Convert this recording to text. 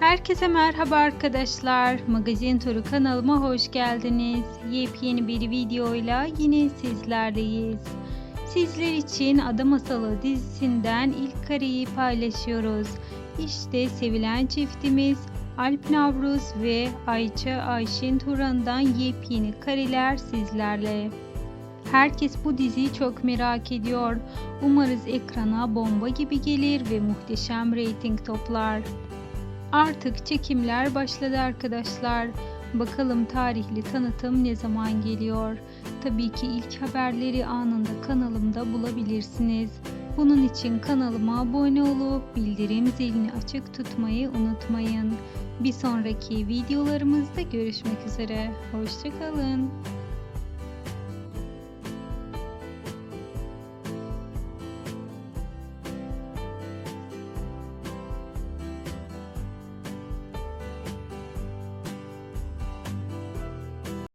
Herkese merhaba arkadaşlar. Magazin Turu kanalıma hoş geldiniz. Yepyeni bir videoyla yine sizlerleyiz. Sizler için Ada Masalı dizisinden ilk kareyi paylaşıyoruz. İşte sevilen çiftimiz Alp Navruz ve Ayça Ayşin Turan'dan yepyeni kareler sizlerle. Herkes bu diziyi çok merak ediyor. Umarız ekrana bomba gibi gelir ve muhteşem reyting toplar. Artık çekimler başladı arkadaşlar. Bakalım tarihli tanıtım ne zaman geliyor? Tabii ki ilk haberleri anında kanalımda bulabilirsiniz. Bunun için kanalıma abone olup bildirim zilini açık tutmayı unutmayın. Bir sonraki videolarımızda görüşmek üzere. Hoşçakalın.